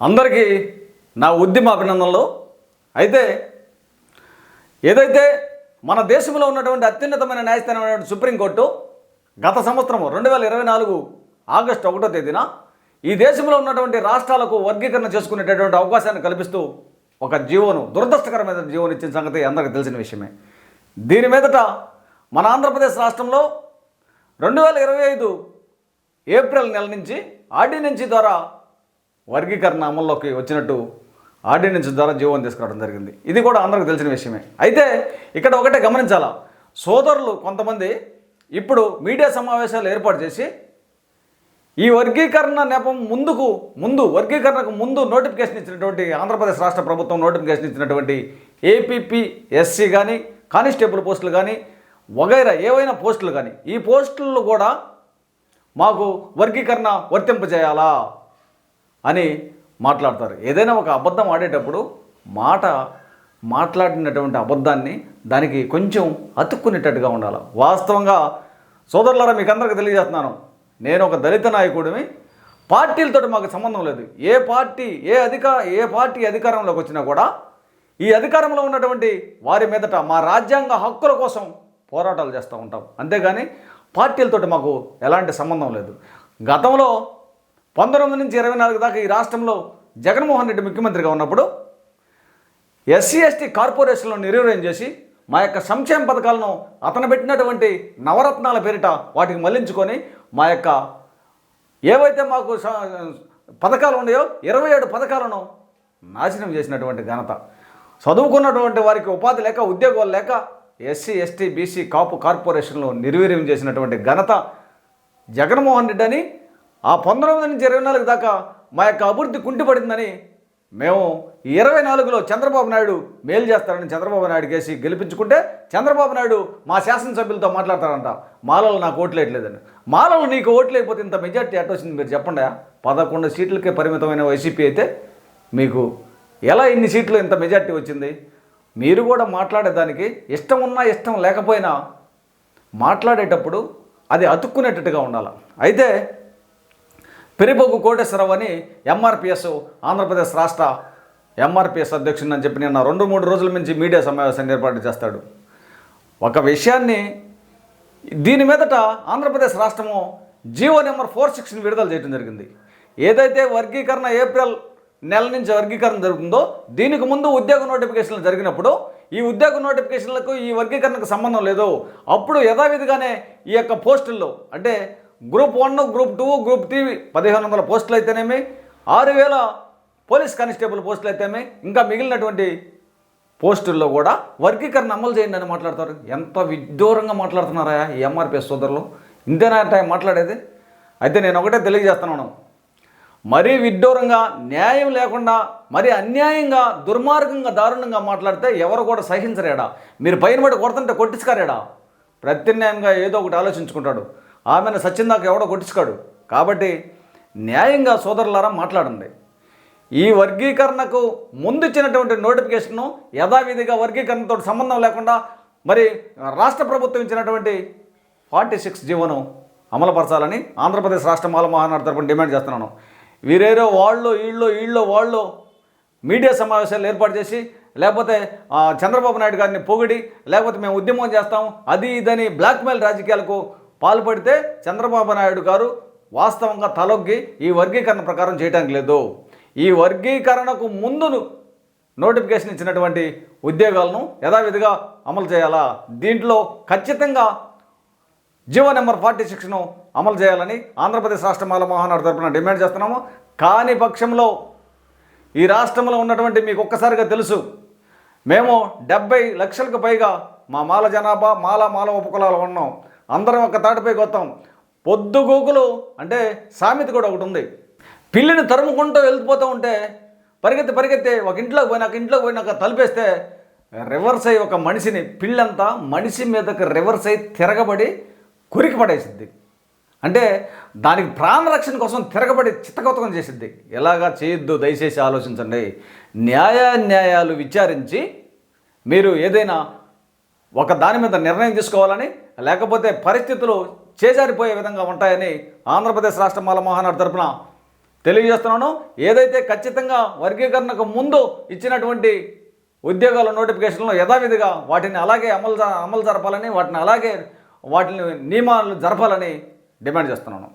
అందరికీ నా ఉద్యమ అభినందనలు. అయితే ఏదైతే మన దేశంలో ఉన్నటువంటి అత్యున్నతమైన న్యాయస్థానమైనటువంటి సుప్రీంకోర్టు గత సంవత్సరం రెండు వేల ఇరవై నాలుగు ఆగస్టు ఒకటో తేదీన ఈ దేశంలో ఉన్నటువంటి రాష్ట్రాలకు వర్గీకరణ చేసుకునేటటువంటి అవకాశాన్ని కల్పిస్తూ ఒక జీవోను దురదృష్టకరమైన జీవోను ఇచ్చిన సంగతి అందరికీ తెలిసిన విషయమే. దీని మీదట మన ఆంధ్రప్రదేశ్ రాష్ట్రంలో రెండు వేల ఇరవై ఐదు ఏప్రిల్ నెల నుంచి ఆర్డినెన్సీ ద్వారా వర్గీకరణ అమల్లోకి వచ్చినట్టు ఆర్డినెన్స్ ద్వారా జీవం తీసుకురావడం జరిగింది. ఇది కూడా అందరికి తెలిసిన విషయమే. అయితే ఇక్కడ ఒకటే గమనించాలా? సోదరులు కొంతమంది ఇప్పుడు మీడియా సమావేశాలు ఏర్పాటు చేసి ఈ వర్గీకరణ నెపం ముందుకు ముందు వర్గీకరణకు ముందు నోటిఫికేషన్ ఇచ్చినటువంటి ఆంధ్రప్రదేశ్ రాష్ట్ర ప్రభుత్వం నోటిఫికేషన్ ఇచ్చినటువంటి ఏపీపీ ఎస్సీ కానీ కానిస్టేబుల్ పోస్టులు కానీ వగైరా ఏవైనా పోస్టులు కానీ ఈ పోస్టులు కూడా మాకు వర్గీకరణ వర్తింపజేయాలా? అని మాట్లాడతారు. ఏదైనా ఒక అబద్ధం ఆడేటప్పుడు మాట మాట్లాడినటువంటి అబద్ధాన్ని దానికి కొంచెం అతుక్కునేటట్టుగా ఉండాలి. వాస్తవంగా సోదరులారా మీకు అందరికీ తెలియజేస్తున్నాను. నేను ఒక దళిత నాయకుడిని పార్టీలతో మాకు సంబంధం లేదు. ఏ పార్టీ ఏ అధిక ఏ పార్టీ అధికారంలోకి వచ్చినా కూడా ఈ అధికారంలో ఉన్నటువంటి వారి మీదట మా రాజ్యాంగ హక్కుల కోసం పోరాటాలు చేస్తూ ఉంటాం. అంతేగాని పార్టీలతోటి మాకు ఎలాంటి సంబంధం లేదు. గతంలో పంతొమ్మిది నుంచి ఇరవై నాలుగు దాకా ఈ రాష్ట్రంలో జగన్మోహన్ రెడ్డి ముఖ్యమంత్రిగా ఉన్నప్పుడు ఎస్సీ ఎస్టీ కార్పొరేషన్లను నిర్వీర్యం చేసి మా యొక్క సంక్షేమ పథకాలను అతను పెట్టినటువంటి నవరత్నాల పేరిట వాటికి మళ్ళించుకొని మా యొక్క ఏవైతే మాకు పథకాలు ఉన్నాయో ఇరవై ఏడు పథకాలను నాశనం చేసినటువంటి ఘనత. చదువుకున్నటువంటి వారికి ఉపాధి లేక ఉద్యోగాలు లేక ఎస్సీ ఎస్టీ బీసీ కాపు కార్పొరేషన్లో నిర్వీర్యం చేసినటువంటి ఘనత జగన్మోహన్ రెడ్డి అని ఆ పంతొమ్మిది నుంచి ఇరవై నాలుగు దాకా మా యొక్క అభివృద్ధి కుంటిపడిందని మేము ఇరవై నాలుగులో చంద్రబాబు నాయుడు మేలు చేస్తారని చంద్రబాబు నాయుడు కేసి గెలిపించుకుంటే చంద్రబాబు నాయుడు మా శాసనసభ్యులతో మాట్లాడతారంట మాలలు నాకు ఓట్లేయట్లేదని మాలలు నీకు ఓట్లేకపోతే ఇంత మెజార్టీ ఎట్ వచ్చింది మీరు చెప్పండి పదకొండు సీట్లకే పరిమితమైన వైసీపీ అయితే మీకు ఎలా ఇన్ని సీట్లు ఇంత మెజార్టీ వచ్చింది? మీరు కూడా మాట్లాడేదానికి ఇష్టం ఉన్నా ఇష్టం లేకపోయినా మాట్లాడేటప్పుడు అది అతుక్కునేటట్టుగా ఉండాలి. అయితే పెరిబొగ్గు కోటేశ్వరరావు అని ఎంఆర్పిఎస్ ఆంధ్రప్రదేశ్ రాష్ట్ర ఎంఆర్పిఎస్ అధ్యక్షుడు అని చెప్పి నిన్న రెండు మూడు రోజుల నుంచి మీడియా సమావేశాన్ని ఏర్పాటు చేస్తాడు. ఒక విషయాన్ని దీని మీదట ఆంధ్రప్రదేశ్ రాష్ట్రము జీవో నెంబర్ ఫోర్ సిక్స్ని విడుదల చేయడం జరిగింది. ఏదైతే వర్గీకరణ ఏప్రిల్ నెల నుంచి వర్గీకరణ జరుగుతుందో దీనికి ముందు ఉద్యోగ నోటిఫికేషన్లు జరిగినప్పుడు ఈ ఉద్యోగ నోటిఫికేషన్లకు ఈ వర్గీకరణకు సంబంధం లేదు. అప్పుడు యథావిధిగానే ఈ యొక్క పోస్టుల్లో అంటే group one group two group three పదిహేను వందల పోస్టులు అయితేనేమి ఆరు వేల పోలీస్ కానిస్టేబుల్ పోస్టులు అయితేనేమి ఇంకా మిగిలినటువంటి పోస్టుల్లో కూడా వర్గీకరణ అమలు చేయండి అని మాట్లాడతారు. ఎంత విడ్డూరంగా మాట్లాడుతున్నారా ఈ ఎంఆర్పిఎస్ సోదరులు. ఇంతేనా టైం మాట్లాడేది. అయితే నేను ఒకటే తెలియజేస్తున్నాను. మరీ విడ్డూరంగా న్యాయం లేకుండా మరీ అన్యాయంగా దుర్మార్గంగా దారుణంగా మాట్లాడితే ఎవరు కూడా సహించరేడా? మీరు పైన పడి కొడుతుంటే కొట్టించుకారేడా? ప్రత్యామ్నాయంగా ఏదో ఒకటి ఆలోచించుకుంటాడు. ఆమెను సచ్చిందాక ఎవడో కొట్టించుకాడు. కాబట్టి న్యాయంగా సోదరులారా మాట్లాడండి. ఈ వర్గీకరణకు ముందు ఇచ్చినటువంటి నోటిఫికేషన్ను యథావిధిగా వర్గీకరణతో సంబంధం లేకుండా మరి రాష్ట్ర ప్రభుత్వం ఇచ్చినటువంటి ఫార్టీ సిక్స్ జీవోను అమలుపరచాలని ఆంధ్రప్రదేశ్ రాష్ట్ర మాల మహానాడు తరపున డిమాండ్ చేస్తున్నాను. వీరేరో వాళ్ళు వీళ్ళు వీళ్ళు వాళ్ళు మీడియా సమావేశాలు ఏర్పాటు చేసి లేకపోతే చంద్రబాబు నాయుడు గారిని పొగిడి లేకపోతే మేము ఉద్యమం చేస్తాం అది ఇదని బ్లాక్మెయిల్ రాజకీయాలకు పాల్పడితే చంద్రబాబు నాయుడు గారు వాస్తవంగా తలొగ్గి ఈ వర్గీకరణ ప్రకారం చేయడానికి లేదు. ఈ వర్గీకరణకు ముందును నోటిఫికేషన్ ఇచ్చినటువంటి ఉద్యోగాలను యథావిధిగా అమలు చేయాలా? దీంట్లో ఖచ్చితంగా జీవో నెంబర్ ఫార్టీ సిక్స్ను అమలు చేయాలని ఆంధ్రప్రదేశ్ రాష్ట్ర మాల మహానాడు తరపున డిమాండ్ చేస్తున్నాము. కాని పక్షంలో ఈ రాష్ట్రంలో ఉన్నటువంటి మీకు ఒక్కసారిగా తెలుసు. మేము డెబ్బై లక్షలకు పైగా మా మాల జనాభా మాల మాల ఉపకులాలు ఉన్నాం. అందరం ఒక తాటిపైకి వస్తాం పొద్దుగూకులు అంటే సామెత కూడా ఒకటి ఉంది. పిల్లిని తరుముకుంటూ వెళ్ళిపోతూ ఉంటే పరిగెత్తి పరిగెత్తి ఒక ఇంట్లోకి పోయినాక ఇంట్లోకి పోయినాక తలిపేస్తే రివర్స్ అయ్యి ఒక మనిషిని పిల్లంతా మనిషి మీదకి రివర్స్ అయ్యి తిరగబడి కురికి పడేసిద్ది. అంటే దానికి ప్రాణరక్షణ కోసం తిరగబడి చిత్తకొత్తకం చేసిద్ది. ఎలాగా చేయొద్దు దయచేసి ఆలోచించండి. న్యాయాన్యాయాలు విచారించి మీరు ఏదైనా ఒక దాని మీద నిర్ణయం తీసుకోవాలని లేకపోతే పరిస్థితులు చేజారిపోయే విధంగా ఉంటాయని ఆంధ్రప్రదేశ్ రాష్ట్ర మాల మహానాడు తరపున తెలియజేస్తున్నాను. ఏదైతే ఖచ్చితంగా వర్గీకరణకు ముందు ఇచ్చినటువంటి ఉద్యోగాల నోటిఫికేషన్లు యథావిధిగా వాటిని అలాగే అమలు అమలు జరపాలని వాటిని అలాగే వాటిని నియమాలు జరపాలని డిమాండ్ చేస్తున్నాను.